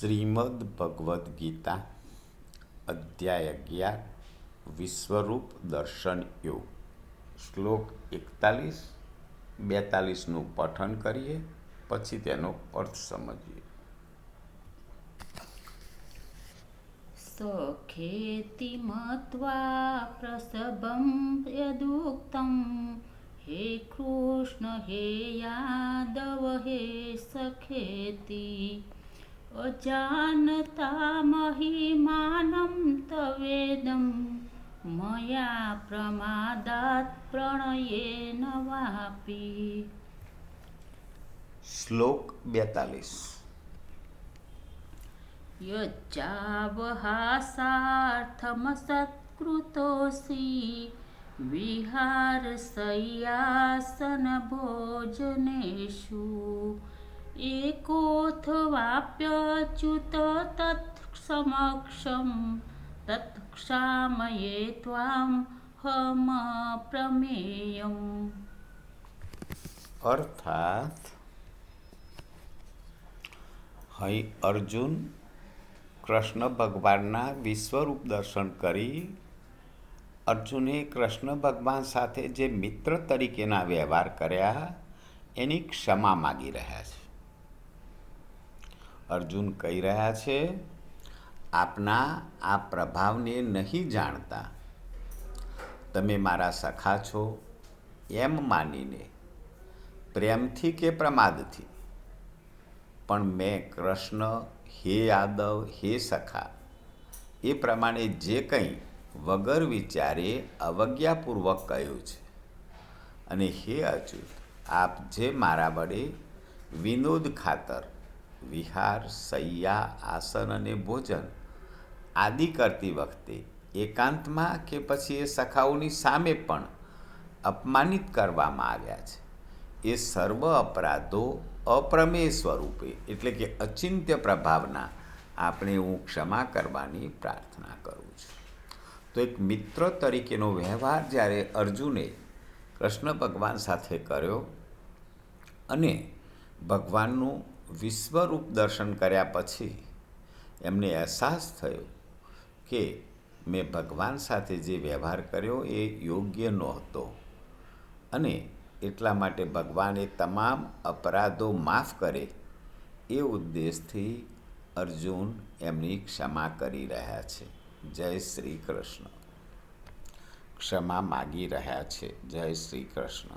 શ્રીમદ ભગવદ્ ગીતા અધ્યાય અગિયાર, વિશ્વરૂપ દર્શન યોગ. શ્લોક એકતાલીસ, બેતાલીસનું પઠન કરીએ, પછી તેનો અર્થ સમજીએ. સખેતિ મત્વા પ્રસભમ યદુક્તમ, હે કૃષ્ણ, હે યાદવ, હે સખેતિ. अजानता महिमानं तवेदं मया प्रमादात् प्रणयेन वापि। श्लोक बेतालीस। यच्चावहासार्थमसत्कृतोऽसि विहारसय्यासनभोजनेषु एकोऽथवाप्यच्युत तत्समक्षं तत्क्षामये त्वां हमप्रमेयम् અર્થાત અહીં અર્જુન કૃષ્ણ ભગવાનના વિશ્વરૂપ દર્શન કરી અર્જુને કૃષ્ણ ભગવાન સાથે જે મિત્ર તરીકેના વ્યવહાર કર્યા એની ક્ષમા માગી રહ્યા છે અર્જુન કહી રહ્યા છે, આપના આ પ્રભાવને નહીં જાણતા. તમે મારા સખા છો એમ માનીને, પ્રેમથી કે પ્રમાદથી. પણ મેં કૃષ્ણ, હે યાદવ હે સખા, એ પ્રમાણે જે કંઈ વગર વિચારે અવજ્ઞાપૂર્વક કહ્યું છે. અને હે અચ્યુત, આપ જે મારા વડે વિનોદ ખાતર વિહાર, સૈયા, આસન અને ભોજન આદિ કરતી વખતે એકાંતમાં કે પછી એ સખાઓની સામે પણ અપમાનિત કરવામાં આવ્યા છે. એ સર્વ અપરાધો અપ્રમેય સ્વરૂપે એટલે કે અચિંત્ય પ્રભાવના આપણે હું ક્ષમા કરવાની પ્રાર્થના કરું છું. તો એક મિત્ર તરીકેનો વ્યવહાર જ્યારે અર્જુને કૃષ્ણ ભગવાન સાથે કર્યો અને ભગવાનનું વિશ્વરૂપ દર્શન કર્યા પછી એમને અહેસાસ થયો કે મેં ભગવાન સાથે જે વ્યવહાર કર્યો એ યોગ્ય નહોતો. અને એટલા માટે ભગવાને તમામ અપરાધો માફ કરે એ ઉદ્દેશથી અર્જુન એમની ક્ષમા કરી રહ્યા છે. જય શ્રી કૃષ્ણ. ક્ષમા માગી રહ્યા છે. જય શ્રી કૃષ્ણ.